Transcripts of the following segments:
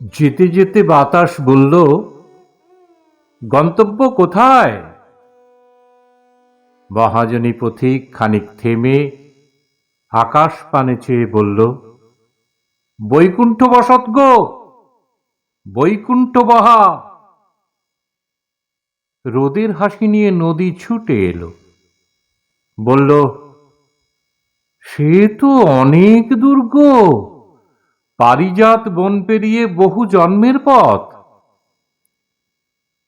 যেতে যেতে বাতাস বলল, গন্তব্য কোথায়? মহাজনী পথিক খানিক থেমে আকাশ পানে চেয়ে বলল বৈকুণ্ঠ বসত গো বৈকুণ্ঠ বহা রোদের হাসি নিয়ে নদী ছুটে এলো। বলল, সে তো অনেক দুর্গ পারিজাত বন পেরিয়ে বহু জন্মের পথ।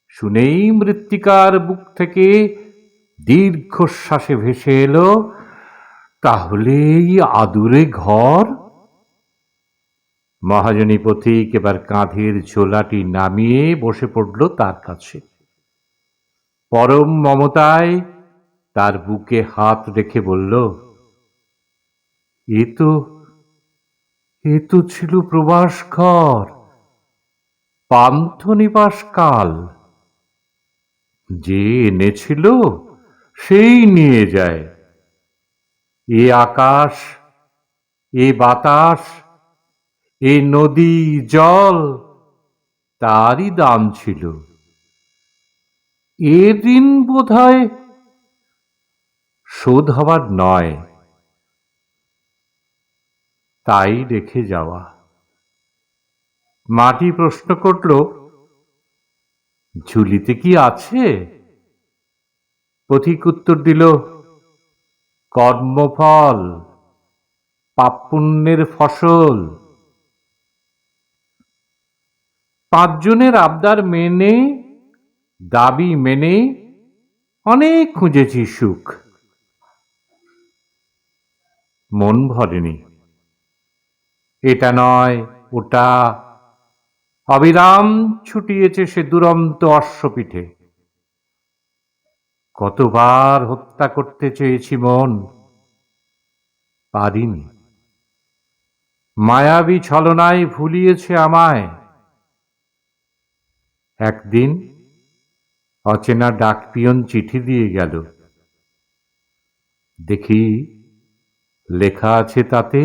শুনেই মৃত্তিকার বুক থেকে দীর্ঘশ্বাসে ভেসে এলো, তাহলে এই আদুরে ঘর? মহাজনী পথিক এবার কাঁধের ঝোলাটি নামিয়ে বসে পড়ল তার কাছে। পরম মমতায় তার বুকে হাত রেখে বলল, এ তো এ তো ছিল প্রবাস ঘর পান্থনিবাস কাল যে এনেছিল, সেই নিয়ে যায়। এ আকাশ, এ বাতাস, এ নদী, জল, তারই দাম ছিল। এ দিন বোধহয় শোধ হবার নয়। তাই রেখে যাওয়া। মাটি প্রশ্ন করল, ঝুলিতে কি আছে? পথিক উত্তর দিল, কর্মফল, পাপপুণ্যের ফসল। পাঁচজনের আবদার মেনে, দাবি মেনে অনেক খুঁজেছি সুখ। মন ভরেনি। এটা নয়, ওটা। অবিরাম ছুটিয়েছে সে দুরন্ত অশ্বপিঠে। কতবার হত্যা করতে চেয়েছি মন, পারিনি। মায়াবী ছলনায় ভুলিয়েছে আমায়। একদিন অচেনা ডাকপিয়ন চিঠি দিয়ে গেল। দেখি লেখা আছে তাতে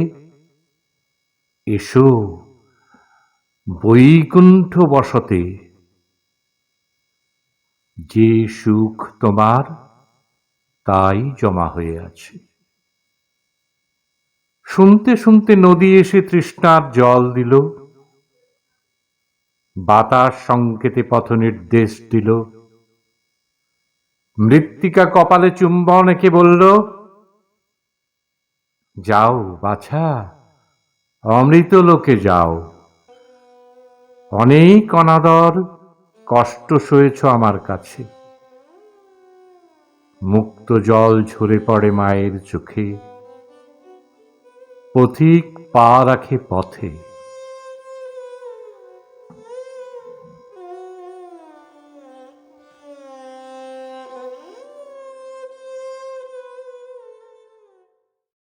এসো বৈকুণ্ঠ বসতে যে সুখ তোমার, তাই জমা হয়ে আছে। শুনতে শুনতে নদী এসে তৃষ্ণার জল দিল। বাতাস সংকেতে পথ নির্দেশ দিল। মৃত্তিকা কপালে চুম্বন একে বলল, যাও, বাছা। অমৃত লোকে যাও। অনেক অনাদর কষ্ট সয়েছ আমার কাছে। মুক্ত জল ঝরে পড়ে মায়ের চোখে। পথিক পা রাখে পথে।